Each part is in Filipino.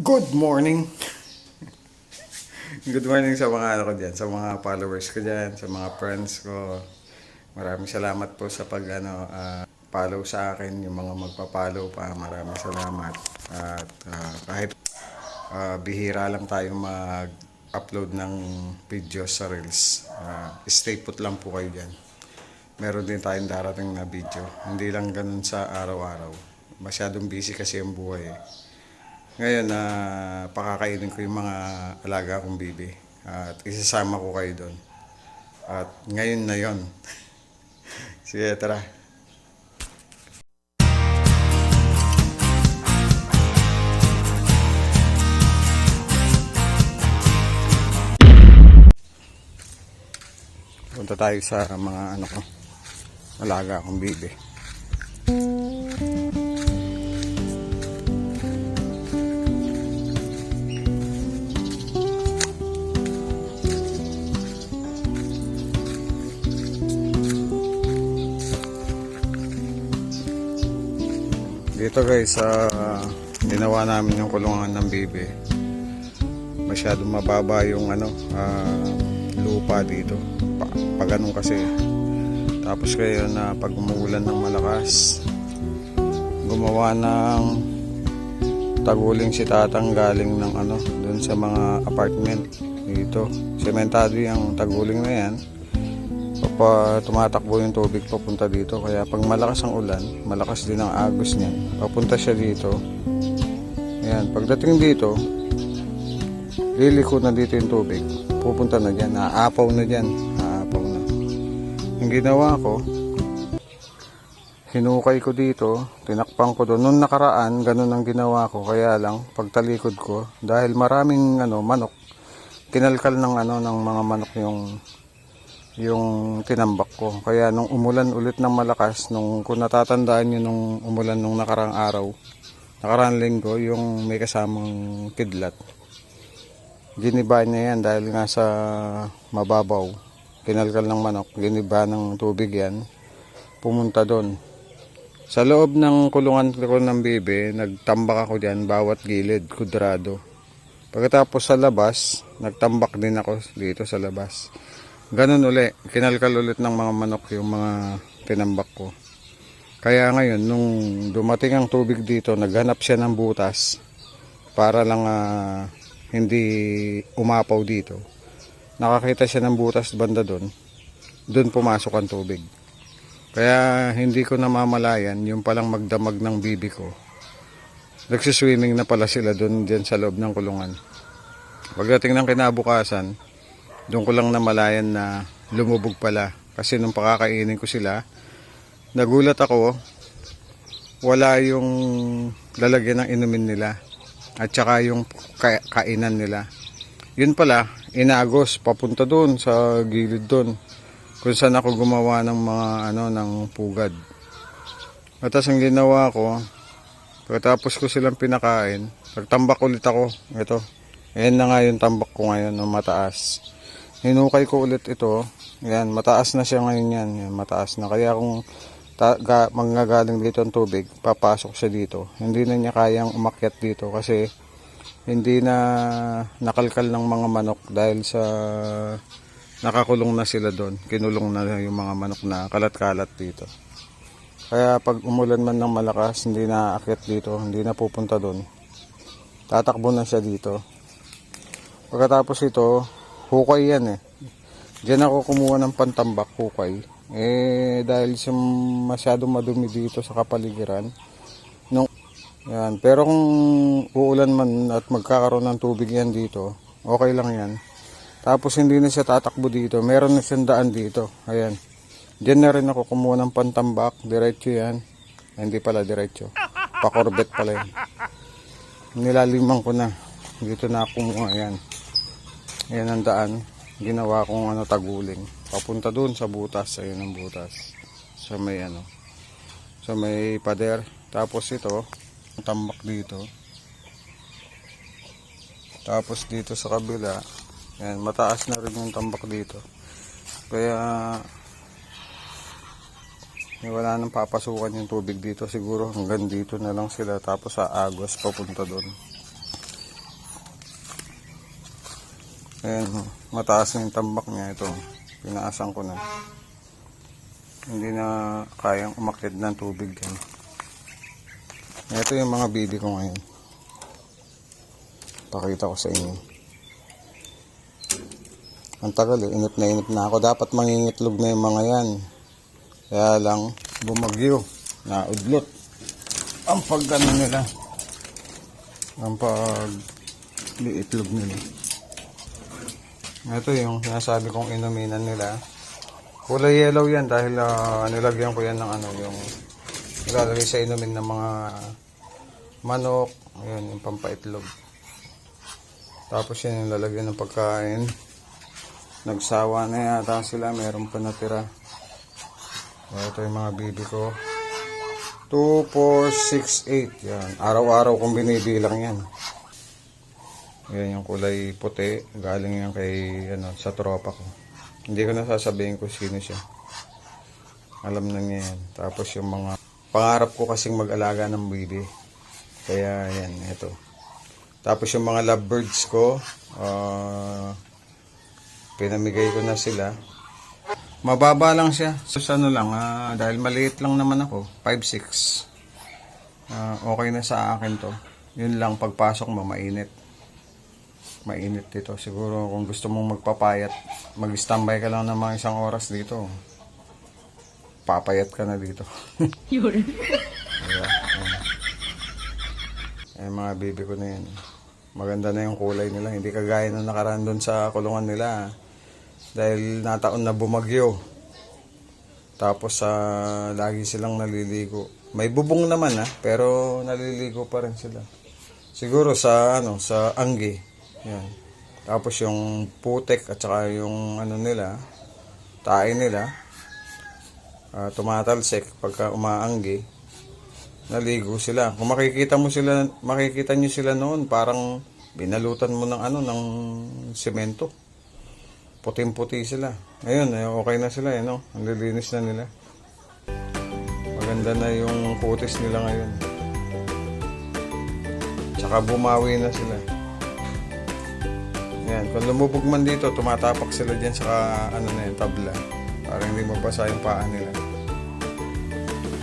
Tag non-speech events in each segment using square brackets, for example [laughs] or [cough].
Good morning. [laughs] Good morning sa mga ano ko diyan, sa mga followers ko diyan, sa mga friends ko. Maraming salamat po sa pag ano ah, follow sa akin, yung mga magpa-follow pa. Maraming salamat. At ah, kahit ah, bihira lang tayo mag-upload ng videos sa Reels. Ah, stay put lang po kayo diyan. Meron din tayong darating na video. Hindi lang ganun sa araw-araw. Masyadong busy kasi ang buhay eh. Ngayon na pakakainin ko yung mga alaga kong bibi. At isasama ko kayo doon. At ngayon na yon. [laughs] Sige, tara. Punta tayo sa mga ano ko. Alaga kong bibi. Dito guys, sa ginawa namin yung kulungan ng bibi. Masyadong mababa yung ano, ah, lupa dito. Pa, pag ganun kasi. Tapos kayo na pag umuulan ng malakas, gumawa ng taguling si tatang galing ng ano, dun sa mga apartment dito. Sementado yung taguling na yan pa tumatakbo yung tubig papunta dito. Kaya pag malakas ang ulan malakas din ang agos niya. Papunta siya dito. Ayan pagdating dito liliko na dito yung tubig. Pupunta na dyan naapaw na dyan naapaw na. Yung ginawa ko hinukay ko dito tinakpan ko doon. Nung nakaraan ganun ang ginawa ko. Kaya lang pagtalikod ko dahil maraming ano manok kinalkal ng ano ng mga manok yung yung tinambak ko. Kaya nung umulan ulit ng malakas, nung kung natatandaan nyo nung umulan nung nakarang araw, nakarang linggo, yung may kasamang kidlat. Giniba niya yan dahil nga sa mababaw. Kinalkal ng manok, giniba ng tubig yan. Pumunta doon. Sa loob ng kulungan ko ng bibe, nagtambak ako diyan bawat gilid, kudrado. Pagkatapos sa labas, nagtambak din ako dito sa labas. Ganun uli, kinalkal ulit ng mga manok yung mga tinambak ko. Kaya ngayon, nung dumating ang tubig dito, naghanap siya ng butas para lang ah, hindi umapaw dito. Nakakita siya ng butas banda doon. Doon pumasok ang tubig. Kaya hindi ko namamalayan yung palang magdamag ng bibi ko. Nagsiswimming na pala sila doon dyan sa loob ng kulungan. Pagdating ng kinabukasan, doon ko lang namalayan na lumubog pala. Kasi nung pakakainin ko sila, nagulat ako, wala yung lalagyan ng inumin nila. At saka yung ka- kainan nila. Yun pala, inagos, papunta doon sa gilid doon. Kung saan ako gumawa ng mga ano ng pugad. At ang ginawa ko, pagkatapos ko silang pinakain, pagtambak ulit ako, ito. Ayan na nga yung tambak ko ngayon, no, mataas. Hinukay ko ulit ito. Yan, mataas na siya ngayon yan. yan mataas na. Kaya kung ta- ga- manggagaling dito ang tubig, papasok siya dito. Hindi na niya kayang umakyat dito kasi hindi na nakalkal ng mga manok dahil sa nakakulong na sila doon. Kinulong na yung mga manok na kalat-kalat dito. Kaya pag umulan man ng malakas, hindi na aakyat dito, hindi na pupunta doon. Tatakbo na siya dito. Pagkatapos ito, hukay yan eh. Diyan ako kumuha ng pantambak hukay. Eh, dahil sa masyadong madumi dito sa kapaligiran. Nung, yan. Pero kung uulan man at magkakaroon ng tubig yan dito, okay lang yan. Tapos hindi na siya tatakbo dito. Meron na siyang daan dito. Ayan. Diyan na rin ako kumuha ng pantambak. Diretso yan. Hindi pala diretso. Pakorbet pala yan. Nilaliman ko na. Dito na ako kumuha yan. Ayan ang daan. Ginawa kong ano taguling. Papunta doon sa butas. Ayun ang butas. Sa may ano. Sa may pader. Tapos ito. Tambak dito. Tapos dito sa kabila. Ayan, mataas na rin yung tambak dito. Kaya wala nang papasukan yung tubig dito. Siguro hanggang dito na lang sila. Tapos sa agos papunta doon. Ayan, oh. mataas yung tambak niya. Ito, pinaasan ko na. Hindi na kayang umakyat ng tubig yan. Ito yung mga bibi ko ngayon. Pakita ko sa inyo. Ang tagal eh, inip na inip na ako. Dapat mangingitlog na yung mga yan. Kaya lang, bumagyo. Naudlot. Ang pagkano nila. Ang pag liitlog nila. Ito yung sinasabi kong inuminan nila. Kulay yellow yan dahil ah, nilagyan ko yan ng ano yung nilalagay sa inumin ng mga manok. Ayun, yung pampaitlog. Tapos yan yung lalagyan ng pagkain. Nagsawa na yata sila. Meron pa natira. Ito yung mga bibi ko. 2, 4, 6, 8. Yan. Araw-araw kong binibilang yan. Yan yung kulay puti. Galing yan kay, ano, sa tropa ko. Hindi ko nasasabihin ko sino siya. Alam na niya yan. Tapos yung mga pangarap ko kasing mag-alaga ng bibi. Kaya yan, ito. Tapos yung mga lovebirds ko, ah, pinamigay ko na sila. Mababa lang siya. So, ano lang, ah, dahil maliit lang naman ako, 5'6". Ah, okay na sa akin to. Yun lang, pagpasok mo, mainit. Mainit dito. Siguro kung gusto mong magpapayat, mag-standby ka lang ng mga isang oras dito. Papayat ka na dito. [laughs] Yun. Diba? Ayan, [laughs] mga baby ko na yan. Maganda na yung kulay nila. Hindi kagaya na nakaraan doon sa kulungan nila. Dahil nataon na bumagyo. Tapos sa lagi silang naliligo. May bubong naman ah, pero naliligo pa rin sila. Siguro sa ano, sa anggi. Yan. Tapos yung putek at saka yung ano nila, tae nila, ah, tumatalsik pagka umaanggi naligo sila. Kung makikita mo sila, makikita nyo sila noon, parang binalutan mo ng ano, ng semento. Puting-puti sila. Ngayon, eh, okay na sila, eh, no? Ang lilinis na nila. Maganda na yung kutis nila ngayon. Tsaka bumawi na sila. Yan, kung lumubog man dito, tumatapak sila dyan sa ano na yun, tabla. Para hindi mabasa yung paa nila.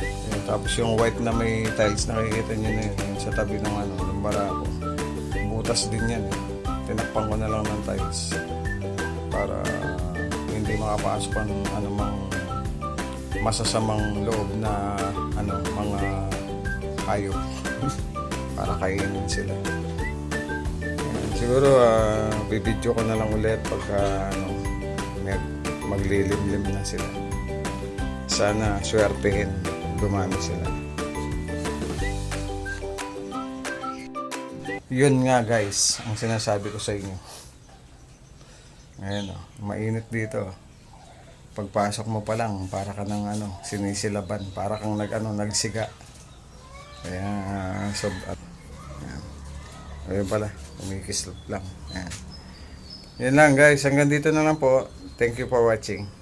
Ayan, tapos yung white na may tiles nakikita nyo na yun, yun sa tabi ng ano, ng barako. Butas din yan. Eh. Tinakpan ko na lang ng tiles para hindi makapasok ang anumang masasamang loob na ano mga hayop [laughs] para kainin sila. Siguro uh, bibidyo ko na lang ulit pagka ano, mag- maglilimlim na sila. Sana swertehin dumami sila. Yun nga guys, ang sinasabi ko sa inyo. Ngayon oh, mainit dito. Pagpasok mo pa lang, para ka ng ano, sinisilaban, para kang nag ano, nagsiga. Kaya so at yan. Ayun pala, kumikislap lang. Yan. Yan lang guys, hanggang dito na lang po. Thank you for watching.